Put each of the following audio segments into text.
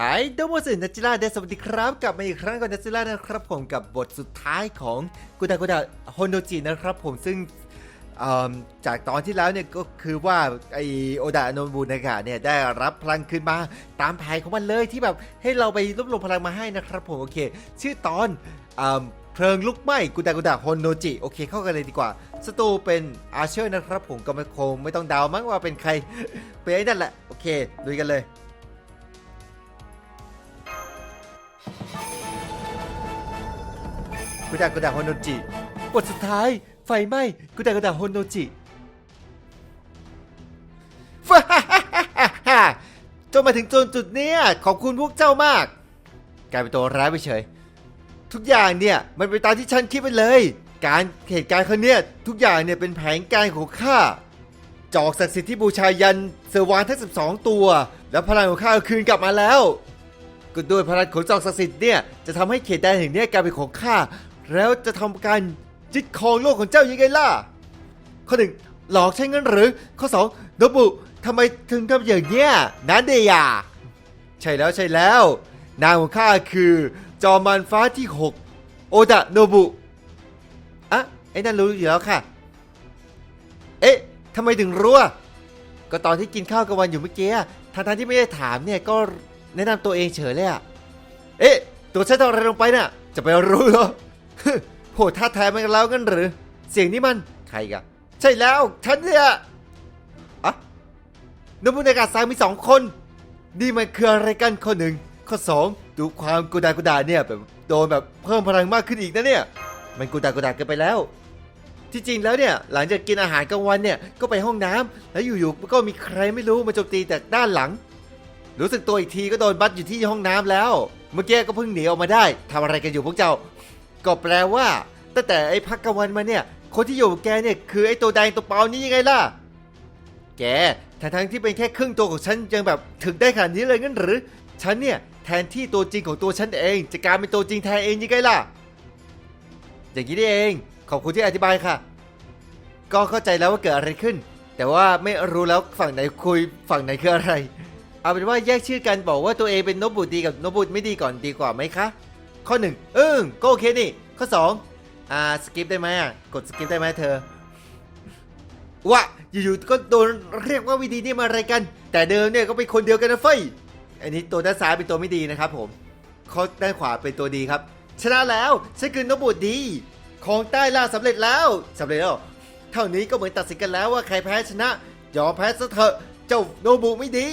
หายโดโมสึนัจิระเดสวัสดีครับ กลับมาอีกครั้งกับนัจิระนะครับผมกับบทสุดท้ายของกุดากุดาโฮโนจินะครับผมซึ่งจากตอนที่แล้วเนี่ยก็คือว่าไอโอดะโนบุนากะเนี่ยได้รับพลังขึ้นมาตามแผนของมันเลยที่แบบให้เราไปรวบรวมพลังมาให้นะครับผมโอเค ชื่อตอนเอเพลิงลุกไหม้กุดากุดาโฮโนจิโอเคเข้ากันเลยดีกว่าสตูเป็นอาเชอร์นะครับผมก็ไม่คงไม่ต้องเดามั้งว่าเป็นใครเป็นไอ้นั่นแหละโอเคลุยกันเลย กุดากุดาโฮโนจิบทสุดท้ายไฟไหม้กุดากุดาโฮโนจิฟ้าจนมาถึงจนจุดเนี้ยขอบคุณพวกเจ้ามาก กลายเป็นตัวร้ายไปเฉย ทุกอย่างเนี่ยมันเป็นตามที่ฉันคิดไปเลย การเหตุการณ์ครั้งเนี้ยทุกอย่างเนี่ยเป็นแผนการของข้าจอกศักดิ์สิทธิ์ที่บูชายันเซอร์วานทั้ง 12 ตัว แล้วพลังของข้าคืนกลับมาแล้วก็ด้วยพลังของจอกศักดิ์สิทธิ์เนี่ยจะทำให้เขตแดนแห่งนี้กลายเป็นของข้า แล้วจะทำการยึดครองโลกของเจ้ายังไงล่ะ ข้อหนึ่งหลอกใช่เงั้นหรือ ข้อสองโนบุทำไมถึงทำอย่างเนี้ยนันเดียใช่แล้วใช่แล้ว นางของข้าคือ จอมันฟ้าที่ 6 โอดะโนบุอะไอ้นั่นรู้อยู่แล้วค่ะ เอ๊ะทำไมถึงรู้อะก็ตอนที่กินข้าวกลางวันอยู่เมื่อกี้อะทางทางที่ไม่ได้ถามเนี่ยก็แนะนำตัวเองเฉยเลยอะเอ๊ะ ตัวฉันทำอะไรลงไปน่ะ จะไปรู้เหรอ โหท่าแท้มันแล้วกันหรือ เสียงนี้มันใครกันใช่แล้วฉันเนี่ยอะนบุนากาซังมีสองคน นี่มันคืออะไรกันข้อหนึ่งข้อสองดูความกุดากุดาเนี่ยแบบโดนแบบเพิ่มพลังมากขึ้นอีกนะเนี่ย มันกุดากุดากินไปแล้ว ที่จริงแล้วเนี่ยหลังจากกินอาหารกลางวันเนี่ยก็ไปห้องน้ำแล้วอยู่ๆก็มีใครไม่รู้มาโจมตีจากด้านหลัง รู้สึกตัวอีกทีก็โดนบัดอยู่ที่ห้องน้ำแล้ว เมื่อกี้ก็เพิ่งหนีออกมาได้ทำอะไรกันอยู่พวกเจ้า ก็แปลว่าตั้งแต่ไอ้พักกาวันมาเนี่ย คนที่อยู่กับแกเนี่ยคือไอ้ตัวแดงตัวเปล่านี่ยังไงล่ะ แกทั้งทั้งที่เป็นแค่ครึ่งตัวของฉันยังแบบถึงได้ขนาดนี้เลยงั้นหรือ ฉันเนี่ยแทนที่ตัวจริงของตัวฉันเองจะกลายเป็นตัวจริงแทนเองยังไงล่ะ อย่างนี้นี่เอง ขอบคุณที่อธิบายค่ะ ก็เข้าใจแล้วว่าเกิดอะไรขึ้น แต่ว่าไม่รู้แล้วฝั่งไหนคุยฝั่งไหนคืออะไร เอาเป็นว่าแยกชื่อกันบอกว่าตัวเองเป็นโนบุดีกับโนบุไม่ดีก่อนดีกว่าไหมคะ ข้อหนึ่งเอิงก็โอเคนี่ ข้อสองอ่าสกิปได้ไหมอะกดสกิปได้ไหมเธอว่ะอยู่ๆก็โดนเรียกว่าวิธีนี่มาอะไรกัน แต่เดิมเนี่ยก็เป็นคนเดียวกันนะเฟ้ยอันนี้ตัวด้านซ้ายเป็นตัวไม่ดีนะครับผมข้อด้านขวาเป็นตัวดีครับ ชนะแล้วฉันคือโนบุดีของใต้ล่าสำเร็จแล้วสำเร็จแล้วเท่านี้ก็เหมือนตัดสินกันแล้วว่าใครแพ้ชนะยอมแพ้ซะเถอะเจ้าโนบุไม่ดี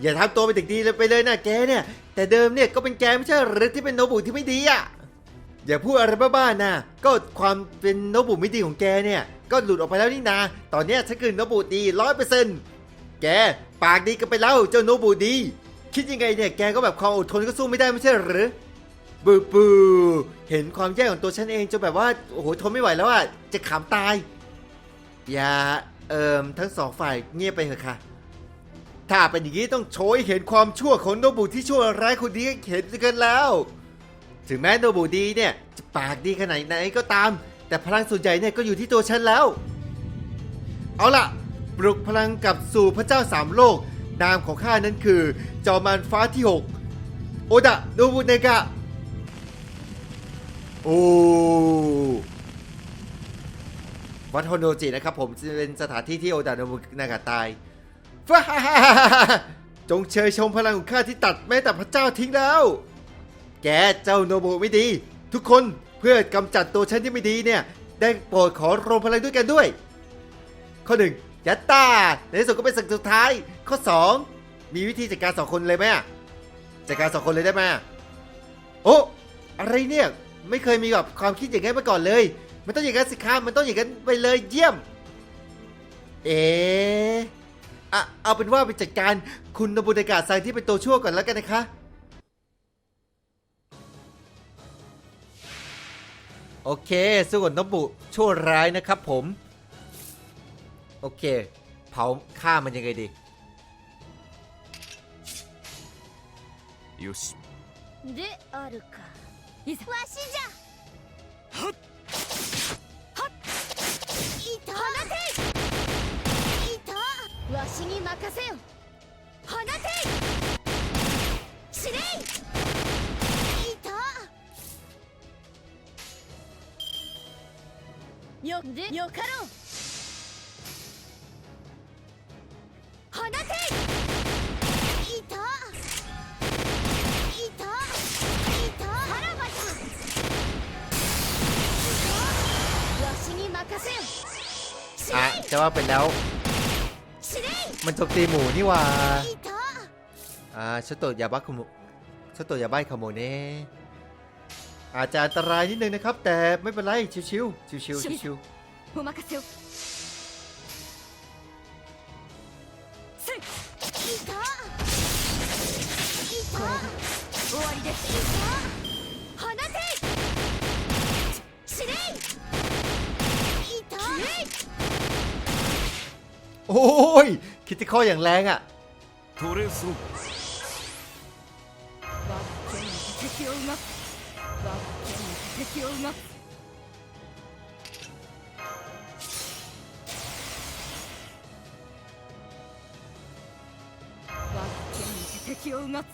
อย่าทำตัวเป็นเด็กดีเลยไปเลยนะแกเนี่ย แต่เดิมเนี่ยก็เป็นแกไม่ใช่หรือที่เป็นโนบุที่ไม่ดีอะ อย่าพูดอะไรบ้าๆนะก็ความเป็นโนบุไม่ดีของแกเนี่ย ก็หลุดออกไปแล้วนี่นา ตอนเนี้ยฉันคือโนบุดีร้อยเปอร์เซ็นต์แกปากดีกันไปแล้วเจ้าโนบุดี คิดยังไงเนี่ยแกก็แบบความอดทนก็สู้ไม่ได้ไม่ใช่หรือบูบูเห็นความแย่ของตัวฉันเองจนแบบว่าโอ้โหทนไม่ไหวแล้วอะจะขำตาย อย่าเอิมทั้งสองฝ่ายเงียบไปเถอะค่ะ ถ้าเป็นอย่างนี้ต้องโชยเห็นความชั่วของโนบุที่ชั่วร้ายคนนี้เห็นกันแล้ว ถึงแม้โนบุดีเนี่ยจะปากดีขนาดไหนก็ตาม แต่พลังส่วนใหญ่เนี่ยก็อยู่ที่ตัวฉันแล้ว เอาล่ะ ปลุกพลังกลับสู่พระเจ้าสามโลก นามของข้านั้นคือ จอมมันฟ้าที่ 6 โอดะโนบุเนกะ โอ้วัดโฮโนจินะครับผมจะเป็นสถานที่ที่โอดะโนบุนกะตายฟ้าจงเชยชมพลังของข้าที่ตัดแม้แต่พระเจ้าทิ้งแล้ว แกเจ้าโนบุไม่ดี ทุกคนเพื่อกำจัดตัวฉันที่ไม่ดีเนี่ย ได้โปรดขอรวมพลังด้วยกันด้วย ข้อหนึ่งยัตตาในที่สุดก็เป็นศึกสุดท้าย ข้อสองมีวิธีจัดการสองคนเลยไหมจัดการสองคนเลยได้ไหมโอ้อะไรเนี่ยไม่เคยมีแบบความคิดอย่างนั้มาก่อนเลย มันต้องอย่างนั้นสิครับมันต้องอย่างนั้นไปเลยเยี่ยม เอ๊ะอเอาเป็นว่าไปจัดการคุณนบุนากาซังที่เป็นตัวชั่วก่อนแล้วกันนะคะ โอเคสู้กับนบุชั่วร้ายนะครับผม โอเค เผาฆ่ามันยังไงดี よしであるかいざわしじゃはっはっいた放ていたわしに任せよ よでよかろう放ていたいたいたさらばだわしに任せよ司 อ่ะ 令 จะว่าไปแล้ว 司令 มันโจมตีหมูนี่หว่า いた อ่าชโตยาบัคขโมชโตยาบ้ายขโมเน่ อาจจะอันตรายนิดนึงนะครับ แต่ไม่เป็นไร ชิวๆชิวๆชิว お任せをせいいたいた終わりですいた放て司令いたๆโอ้ยคิดที่ข้ออย่างแรงอ่ะ トレースロ我が剣にて敵をうまく我が剣にて 敵をうまく敵をうまつ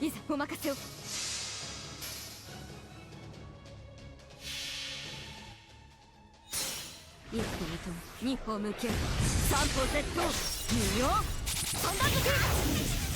いざお任せを一歩見とも二歩向け三歩絶倒無用三段抜そ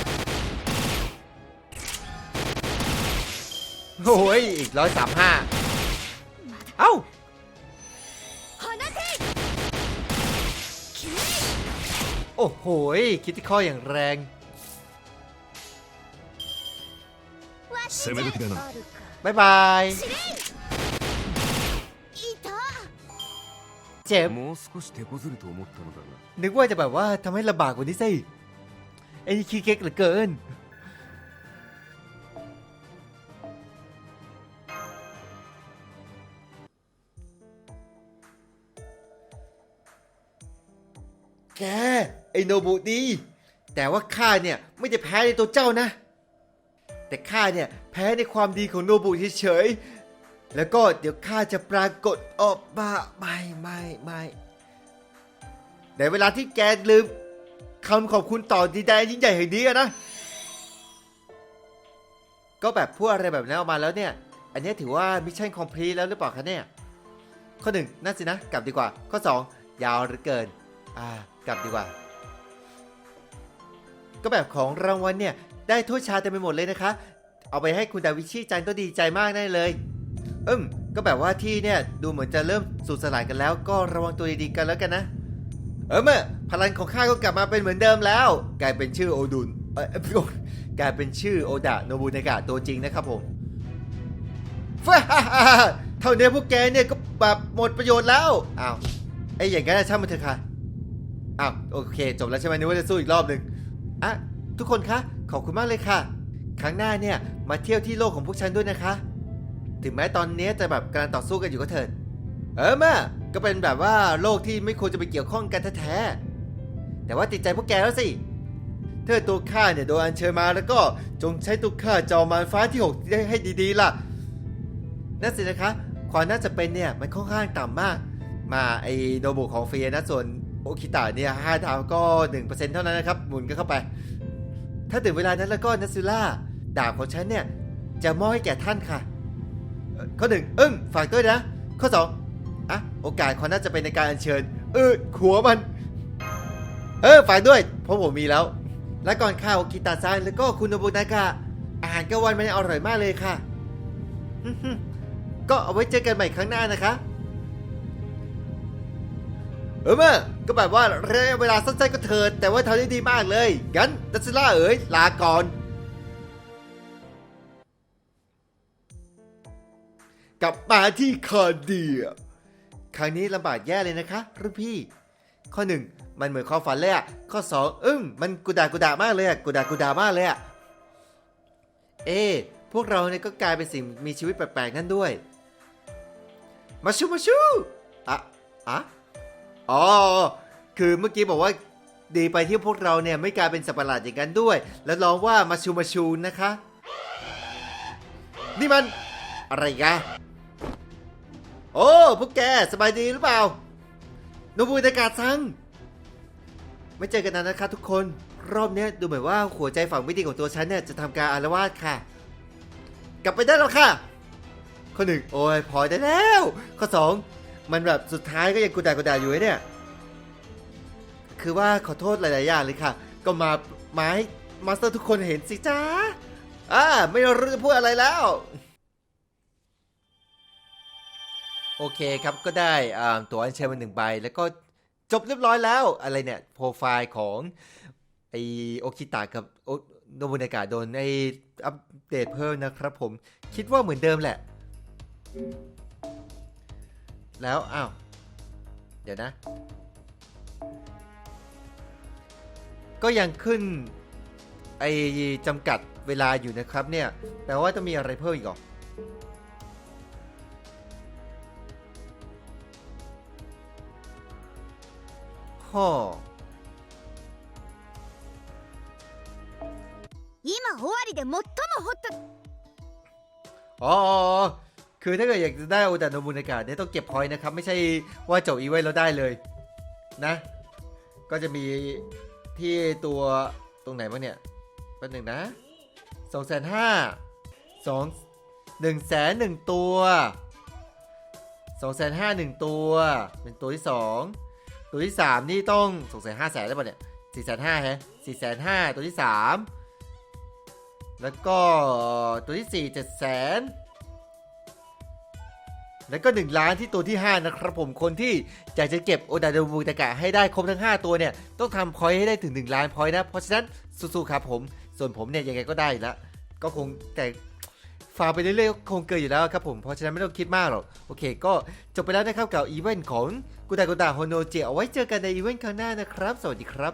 โอ้ยอีกร้อยสามห้าเอ้าโอ้โหคิดที่ข้ออย่างแรงบายบายเจ็บนึกว่าจะแบบว่าทำให้ลำบากกว่านี้สิไอ้นคีเก็กเหลือเกิน ไอโนบุดี แต่ว่าข้าเนี่ยไม่ได้แพ้ในตัวเจ้านะ แต่ข้าเนี่ยแพ้ในความดีของโนบุเฉยๆ แล้วก็เดี๋ยวข้าจะปรากฏออกมาไม่ไม่ไม่ในเวลาที่แกลืมคำขอบคุณต่อดีใจยิ่งใหญ่แห่งนี้นะ ก็แบบพูดอะไรแบบนั้นออกมาแล้วเนี่ย อันนี้ถือว่ามิชชั่นคอมพลีแล้วหรือเปล่าคะเนี่ย ข้อหนึ่งน่าสินะ กลับดีกว่า ข้อ 2 ยาวเหรือเกิน อ่า กลับดีกว่า ก็แบบของรางวัลเนี่ยได้ถ้วยชาเต็มไปหมดเลยนะคะ เอาไปให้คุณดาวิชีจันก็ดีใจมากแน่เลยอืมก็แบบว่าที่เนี่ยดูเหมือนจะเริ่มสูญสลายกันแล้ว ก็ระวังตัวดีๆกันแล้วกันนะ เออเมื่อพลังของข้าก็กลับมาเป็นเหมือนเดิมแล้ว กลายเป็นชื่อโอดุนเออเอ้ยกลายเป็นชื่อโอดะโนบุนากะตัวจริงนะครับผมฟ้าเท่านี้พวกแกเนี่ยก็แบบหมดประโยชน์แล้วอ้าวไอ้อย่างนั้นช่างมันเถอะค่ะอ้าวโอเค จบแล้วใช่ไหมนึกว่าจะสู้อีกรอบหนึ่ง อะทุกคนคะ ขอบคุณมากเลยค่ะ ครั้งหน้าเนี่ยมาเที่ยวที่โลกของพวกฉันด้วยนะคะ ถึงแม้ตอนนี้จะแบบกำลังต่อสู้กันอยู่ก็เถิด เออมาก็เป็นแบบว่าโลกที่ไม่ควรจะไปเกี่ยวข้องกันแท้ๆแต่ว่าติดใจพวกแกแล้วสิเธอตัวข้าเนี่ยโดนอัญเชิญมาแล้วก็จงใช้ตัวข้าจอมารฟ้าที่หกได้ให้ดีๆล่ะนั่นสินะคะ ความน่าจะเป็นเนี่ยมันค่อนข้างต่ำมาก มาไอโนบุของเฟียนะส่วน โอคิตะเนี่ยห้าดาวก็หนึ่งเปอร์เซ็นต์เท่านั้นนะครับ หมุนกันเข้าไป ถ้าถึงเวลานั้นแล้วก็นัสซิล่าดาบของฉันเนี่ยจะมอบให้แก่ท่านค่ะเอ่อข้อหนึ่งอึ้งฝากด้วยนะ ข้อสองอะโอกาสความน่าจะเป็นในการอัญเชิญ เออขัวมัน เออฝากด้วย เพราะผมมีแล้ว และก่อนข้าวกิตาซานแล้วก็คุณโนบุนากะอาหารกลางวันมันอร่อยมากเลยค่ะ ก็เอาไว้เจอกันใหม่ครั้งหน้านะคะ เออเมื่อ ก็แบบว่าระยะเวลาสั้นๆก็เถิดแต่ว่าทำได้ดีมากเลย งั้นดัซล่าเอ๋ยลาก่อน กลับมาที่คาเดียครั้งนี้ลำบากแย่เลยนะคะรุ่นพี่ ข้อหนึ่งมันเหมือนความฝันเลยอะข้อสองอึ้งมันกุดากุดามากเลยอะกุดากุดามากเลยอะเอ พวกเราเนี่ยก็กลายเป็นสิ่งมีชีวิตแปลกๆนั่นด้วย มาชูมาชูอะอะ อ๋อ คือเมื่อกี้บอกว่าดีไปที่พวกเราเนี่ยไม่กลายเป็นสัตว์ประหลาดอย่างนั้นด้วย แล้วลองว่ามาชูมาชูนะคะ นี่มันอะไรกันโอ้พวกแกสบายดีหรือเปล่าโนบุนากาซัง ไม่เจอกันนานนะคะทุกคน รอบนี้ดูเหมือนว่าหัวใจฝั่งไม่ดีของตัวฉันเนี่ยจะทำการอารวาสค่ะ กลับไปได้แล้วค่ะ ข้อหนึ่งโอ้ยพอได้แล้ว ข้อสอง มันแบบสุดท้ายก็ยังกูด่ากูด่าอยู่เนี่ย คือว่าขอโทษหลาย ๆ อย่างเลยค่ะ ก็มามาให้มาสเตอร์ทุกคนเห็นสิจ้าอ่าไม่รู้จะพูดอะไรแล้ว โอเคครับก็ได้อ่าตั๋วอัญเชิญมาหนึ่งใบ แล้วก็จบเรียบร้อยแล้ว อะไรเนี่ย โปรไฟล์ของไอโอคิตะกับโอโนบุนากะโดนไออัปเดตเพิ่มนะครับผมคิดว่าเหมือนเดิมแหละ แล้ว อ้าว เดี๋ยวนะ ก็ยังขึ้น ไอจำกัดเวลาอยู่นะครับเนี่ย แปลว่าจะมีอะไรเพิ่มอีกเหรอ ข้อ 今終わりで最もホット อ๋อ คือถ้าเกิดอยากจะได้โอดาโนบุนากาเนี่ยต้องเก็บพอยต์นะครับ ไม่ใช่ว่าจบอีเวนต์แล้วได้เลยนะ ก็จะมีที่ตัวตรงไหนบ้างเนี่ยแป๊บหนึ่งนะสองแสนห้าสองหนึ่งแสนหนึ่งตัวสองแสนห้าหนึ่งตัวเป็นตัวที่สองตัวที่สามนี่ต้องสองแสนห้าแสนแล้วป่ะเนี่ยสี่แสนห้าฮะสี่แสนห้าตัวที่สามแล้วก็ตัวที่สี่เจ็ดแสน แล้วก็ 1 ล้านที่ตัวที่ 5 นะครับผมคนที่อยากจะเก็บโอดาโดบูตะกะให้ได้ครบทั้ง 5 ตัวเนี่ยต้องทำพอยต์ให้ได้ถึง 1 ล้านพอยต์นะ เพราะฉะนั้นสู้ๆครับผม ส่วนผมเนี่ยยังไงก็ได้ล้วก็คงแต่ฟาไปเรื่อยๆคงเกินอยู่แล้วครับผม เพราะฉะนั้นไม่ต้องคิดมากหรอก โอเค ก็จบไปแล้วนะครับกับอีเวนต์ของกูดากูดาโฮโนเจเอาไว้เจอกันในอีเวนต์ครั้งหน้านะครับ สวัสดีครับ